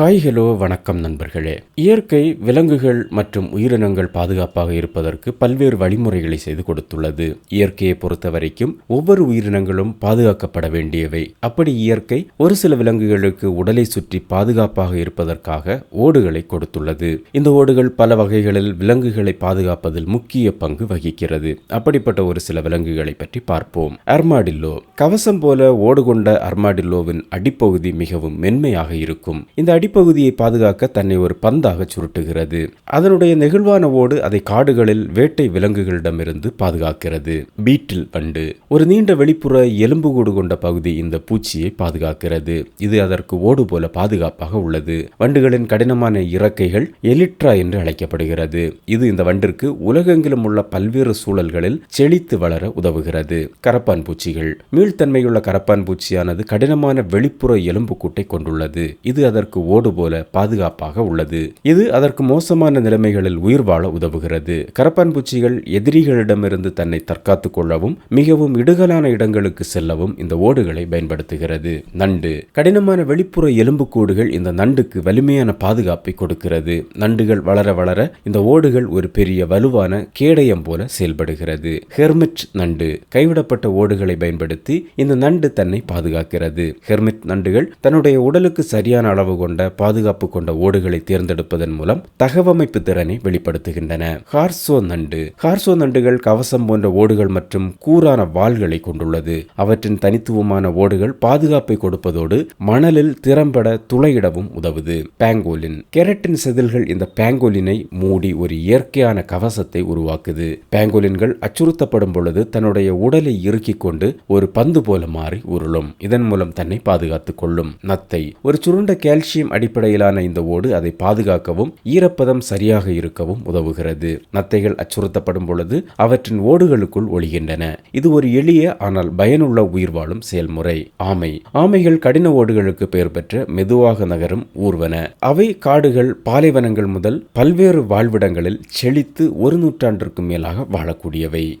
Hi hello வணக்கம் நண்பர்களே. இயற்கை விலங்குகள் மற்றும் உயிரினங்கள் பாதுகாப்பாக இருப்பதற்கு பல்வேறு வழிமுறைகளை செய்து கொடுத்துள்ளது. இயற்கையை பொறுத்த வரைக்கும் ஒவ்வொரு உயிரினங்களும் பாதுகாக்கப்பட வேண்டியவை. அப்படி இயற்கை ஒரு சில விலங்குகளுக்கு உடலை சுற்றி பாதுகாப்பாக இருப்பதற்காக ஓடுகளை கொடுத்துள்ளது. இந்த ஓடுகள் பல வகைகளில் விலங்குகளை பாதுகாப்பதில் முக்கிய பங்கு வகிக்கிறது. அப்படிப்பட்ட ஒரு சில விலங்குகளை பற்றி பார்ப்போம். அர்மாடில்லோ. கவசம் போல ஓடு கொண்ட அர்மாடில்லோவின் அடிப்பகுதி மிகவும் மென்மையாக இருக்கும். இந்த கைப்பகுதியை பாதுகாக்க தன்னை ஒரு பந்தாக சுருட்டுகிறது. அதனுடைய நெகிழ்வான ஓடு அதை காடுகளில் வேட்டை விலங்குகளிடமிருந்து பாதுகாக்கிறது. பீட்டில் வண்டு ஒரு நீண்ட வெளிப்புற எலும்புகூடு கொண்ட பகுதி இந்த பூச்சியை பாதுகாக்கிறது. இது அதற்கு ஓடு போல பாதுகாப்பாக உள்ளது. வண்டுகளின் கடினமான இறக்கைகள் எலிட்ரா என்று அழைக்கப்படுகிறது. இது இந்த வண்டிற்கு உலகெங்கிலும் உள்ள பல்வேறு சூழல்களில் செழித்து வளர உதவுகிறது. கரப்பான் பூச்சிகள். மீள்தன்மையுள்ள கரப்பான் பூச்சியானது கடினமான வெளிப்புற எலும்புக்கூட்டை கொண்டுள்ளது. இது அதற்கு ஓடு போல பாதுகாப்பாக உள்ளது. இது அதற்கு மோசமான நிலைமைகளில் உயிர் வாழ உதவுகிறது. கரப்பான் பூச்சிகள் எதிரிகளிடமிருந்து தன்னை தற்காத்துக் கொள்ளவும் மிகவும் இடுகலான இடங்களுக்கு செல்லவும் இந்த ஓடுகளை பயன்படுத்துகிறது. நண்டு. கடினமான வெளிப்புற எலும்புக்கூடுகள் இந்த நண்டுக்கு வலிமையான பாதுகாப்பை கொடுக்கிறது. நண்டுகள் வளர வளர இந்த ஓடுகள் ஒரு பெரிய வலுவான கேடயம் போல செயல்படுகிறது. ஹெர்மிட் நண்டு. கைவிடப்பட்ட ஓடுகளை பயன்படுத்தி இந்த நண்டு தன்னை பாதுகாக்கிறது. ஹெர்மிட் நண்டுகள் தன்னுடைய உடலுக்கு சரியான அளவு கொண்ட பாதுகாப்பு கொண்ட ஓடுகளை தேர்ந்தெடுப்பதன் மூலம் தகவமைப்பு திறனை வெளிப்படுத்துகின்றன. ஹார்சோ நண்டு. ஹார்சோ நண்டுகள் கவசம் போன்ற ஓடுகள் மற்றும் கூரான வாள்களை கொண்டுள்ளது. அவற்றின் தனித்துவமான ஓடுகள் பாதுகாப்பை கொடுப்பதோடு மணலில் திறம்பட துளையிடவும் உதவுது. பேங்கோலின். கெரட்டின் செதில்கள் இந்த பேங்கோலினை மூடி ஒரு இயற்கையான கவசத்தை உருவாக்குது. பேங்கோலின்கள் அச்சுறுத்தப்படும் பொழுது தன்னுடைய உடலை இறுக்கிக் கொண்டு ஒரு பந்து போல மாறி உருளும். இதன் மூலம் தன்னை பாதுகாத்துக் கொள்ளும். நத்தை. ஒரு சுருண்ட கால்சியம் அடிப்படையிலான இந்த ஓடு அதை பாதுகாக்கவும் ஈரப்பதம் சரியாக இருக்கவும் உதவுகிறது. நத்தைகள் அச்சுறுத்தப்படும் பொழுது அவற்றின் ஓடுகளுக்குள் ஒளிகின்றன. இது ஒரு எளிய ஆனால் பயனுள்ள உயிர் வாழும் செயல்முறை. ஆமை. ஆமைகள் கடின ஓடுகளுக்கு பெயர் பெற்ற மெதுவாக நகரும் ஊர்வன. அவை காடுகள் பாலைவனங்கள் முதல் பல்வேறு வாழ்விடங்களில் செழித்து ஒரு நூற்றாண்டிற்கும் மேலாக வாழக்கூடியவை.